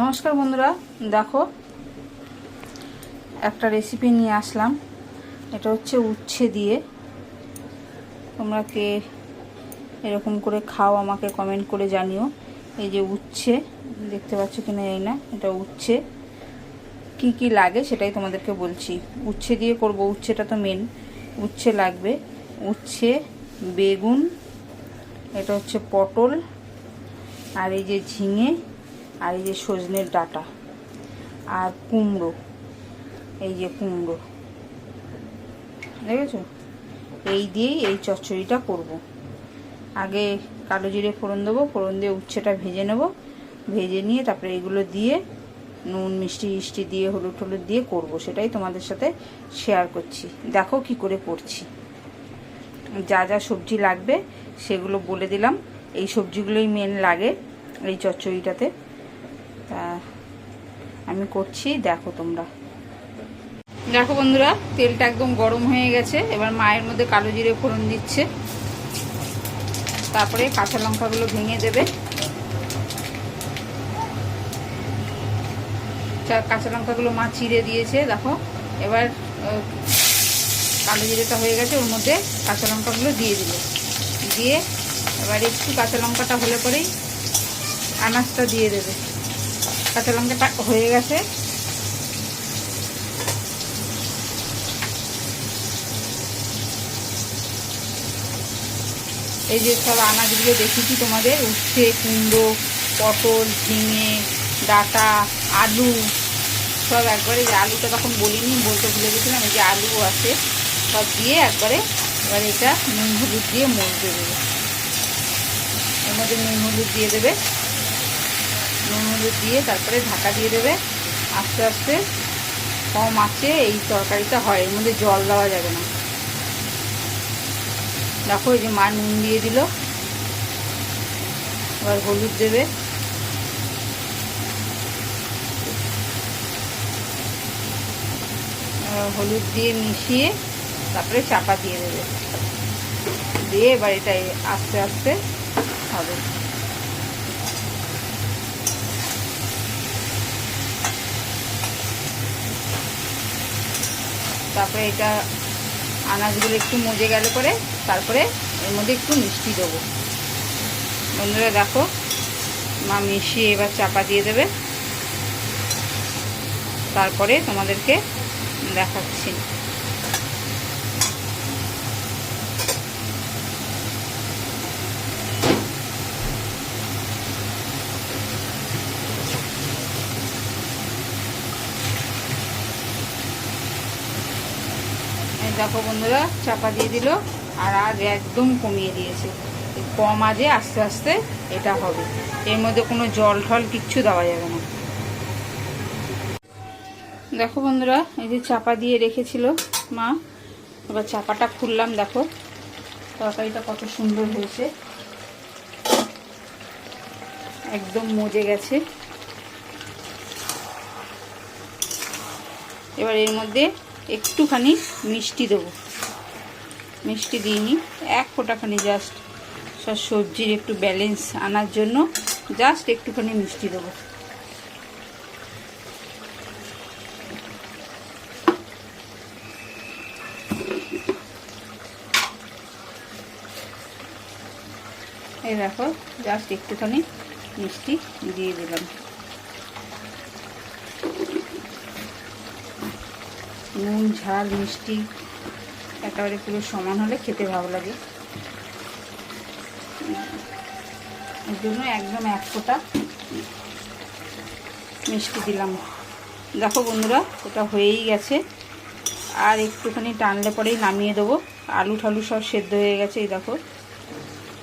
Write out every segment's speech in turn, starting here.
নমস্কার বন্ধুরা, দেখো, একটা রেসিপি নিয়ে আসলাম। এটা হচ্ছে উচ্ছে দিয়ে। তোমরা কে এরকম করে খাও, আমাকে কমেন্ট করে জানিও। এই যে উচ্ছে, দেখতে পাচ্ছ কি না এই না, এটা উচ্ছে। কি কি লাগে সেটাই তোমাদেরকে বলছি। উচ্ছে দিয়ে করব, উচ্ছেটা তো মেন উচ্ছে লাগবে। উচ্ছে, বেগুন, এটা হচ্ছে পটল, আর এই যে ঝিঙে আর এই যে সজনের ডাটা আর কুমড়ো, এই যে কুমড়ো। দেখেছ? এই দিয়েই এই চচ্চড়িটা করব। আগে কালো জিরে ফোড়ন দেবো, ফোড়ন দিয়ে উচ্ছেটা ভেজে নেব। ভেজে নিয়ে তারপরে এগুলো দিয়ে নুন, মিষ্টি মিষ্টি দিয়ে, হলুদ হলুদ দিয়ে করব। সেটাই তোমাদের সাথে শেয়ার করছি। দেখো কি করে করছি। যা যা সবজি লাগবে সেগুলো বলে দিলাম। এই সবজিগুলোই মেন লাগে এই চচ্চড়িটাতে। তা আমি করছি, দেখো তোমরা। দেখো বন্ধুরা, তেলটা একদম গরম হয়ে গেছে। এবার মায়ের মধ্যে কালো জিরে ফোড়ন দিচ্ছে। তারপরে কাঁচা লঙ্কাগুলো ভেঙে দেবে। কাঁচা লঙ্কাগুলো মা চিড়ে দিয়েছে, দেখো। এবার কালো জিরেটা হয়ে গেছে, ওর মধ্যে কাঁচা লঙ্কাগুলো দিয়ে দিল দিয়ে এবার একটু কাঁচা লঙ্কাটা হলে পরেই আনাজটা দিয়ে দেবে। কাঁচা লঙ্কাটা হয়ে গেছে। এই যে সব আনাজগুলো দেখেছি তোমাদের, উচ্ছে, কুমড়ো, পটল, ঝিঙে, ডাটা, আলু, সব একবারে যে আলুটা তখন বলিনি, বলতে ভুলে গেছিলাম, এই যে আলু আছে, সব দিয়ে একবারে, এবার এটা নুন হলুদ দিয়ে মজতে দেবে। এর মধ্যে নুন হলুদ দিয়ে দেবে। নুন হলুদ দিয়ে তারপরে ঢাকা দিয়ে দেবে। আস্তে আস্তে কম আছে, এই তরকারিটা হয়, এর মধ্যে জল দেওয়া যাবে না। দেখো, এই যে মা নুন দিয়ে দিল। এবার হলুদ দেবে। হলুদ দিয়ে মিশিয়ে তারপরে চাপা দিয়ে দেবে। দিয়ে এবার এটা আস্তে আস্তে হবে। তারপরে এটা আনাজগুলো একটু মজে গেলে করে তারপরে এর মধ্যে একটু মিষ্টি দেবো। বন্ধুরা দেখো, মা মিশিয়ে এবার চাপা দিয়ে দেবে। তারপরে তোমাদেরকে দেখাচ্ছি। দেখো বন্ধুরা, চাপা দিয়ে দিল, আর আজ একদম কমিয়ে দিয়েছে। কম আজে আস্তে আস্তে এটা হবে। এর মধ্যে কোনো জল ঠল কিচ্ছু দেওয়া যাবে না। দেখো বন্ধুরা, এই যে চাপা দিয়ে রেখেছিল মা, এবার চাপাটা খুললাম, দেখো। তরকারিটা কত সুন্দর হয়েছে। একদম মজে গেছে। এবার এর মধ্যে একটুখানি মিষ্টি দেবো। মিষ্টি দিইনি, এক ফোঁটাখানি জাস্ট সব সবজির একটু ব্যালেন্স আনার জন্য জাস্ট একটুখানি মিষ্টি দেবো। এই দেখো জাস্ট একটুখানি মিষ্টি দিয়ে দিলাম। নুন, ঝাল, মিষ্টি, একেবারে পুরো সমান হলে খেতে ভালো লাগে। এর জন্য একদম এক ফোঁটা মিষ্টি দিলাম। দেখো বন্ধুরা, ওটা হয়েই গেছে। আর একটুখানি টানলে পরেই নামিয়ে দেবো। আলু ঠালু সব সেদ্ধ হয়ে গেছে, এই দেখো।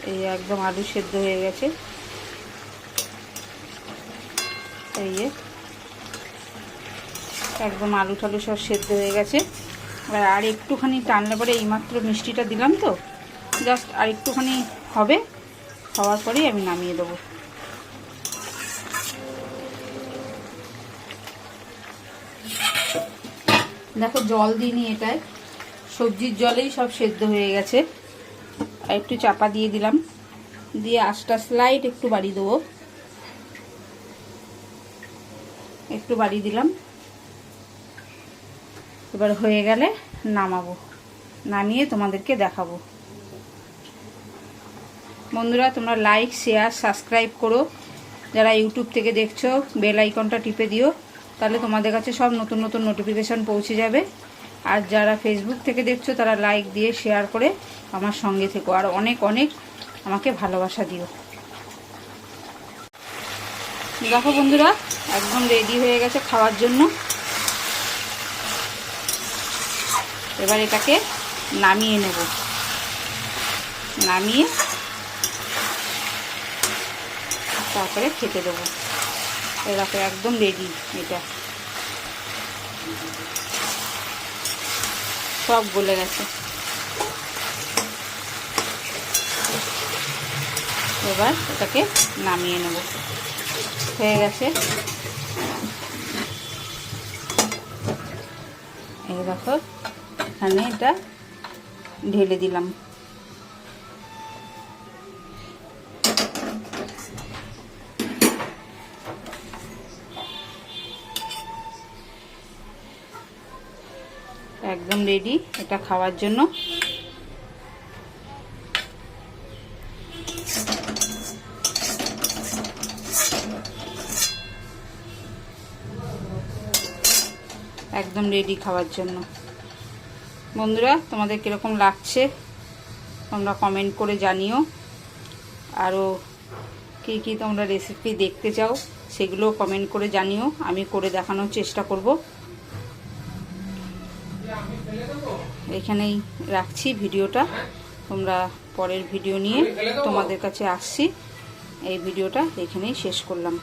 এই একদম আলু সেদ্ধ হয়ে গেছে। এই একদম আলু টালু সব সেদ্ধ হয়ে গেছে। এবার আর একটুখানি টানলে পরে এইমাত্র মিষ্টিটা দিলাম তো। জাস্ট আর একটুখানি হবে। হওয়ার পরেই আমি নামিয়ে দেবো। দেখো জল দিইনি এটায়। সবজির জলেই সব সেদ্ধ হয়ে গেছে। আর একটু চাপা দিয়ে দিলাম। দিয়ে আস্তে স্লাইড একটু বাড়িয়ে দেবো। একটু বাড়িয়ে দিলাম। এবার হয়ে গেলে নামাবো। নামিয়ে তোমাদেরকে দেখাবো। বন্ধুরা, তোমরা লাইক শেয়ার সাবস্ক্রাইব করো। যারা ইউটিউব থেকে দেখছ বেল আইকনটা টিপে দিও। তাহলে তোমাদের কাছে সব নতুন নতুন নোটিফিকেশান পৌঁছে যাবে। আর যারা ফেসবুক থেকে দেখছ, তারা লাইক দিয়ে শেয়ার করে আমার সঙ্গে থেকো। আর অনেক অনেক আমাকে ভালোবাসা দিও। দেখো বন্ধুরা, একদম রেডি হয়ে গেছে খাওয়ার জন্য। এবার এটাকে নামিয়ে নেব। নামিয়ে তারপরে খেতে দেবো। এরকম একদম রেডি এটা। সব গলে গেছে। এবার এটাকে নামিয়ে নেব। হয়ে গেছে। এই দেখো এখানে এটা ঢেলে দিলাম। একদম রেডি এটা খাওয়ার জন্য। একদম রেডি খাওয়ার জন্য। বন্ধুরা, তোমাদের কীরকম লাগছে? তোমরা কমেন্ট করে জানিও। আরও কী কী তোমরা রেসিপি দেখতে চাও, সেগুলো কমেন্ট করে জানিও। আমি করে দেখানোর চেষ্টা করব। এখানেই রাখছি ভিডিওটা। তোমরা পরের ভিডিও নিয়ে তোমাদের কাছে আসছি। এই ভিডিওটা এখানেই শেষ করলাম।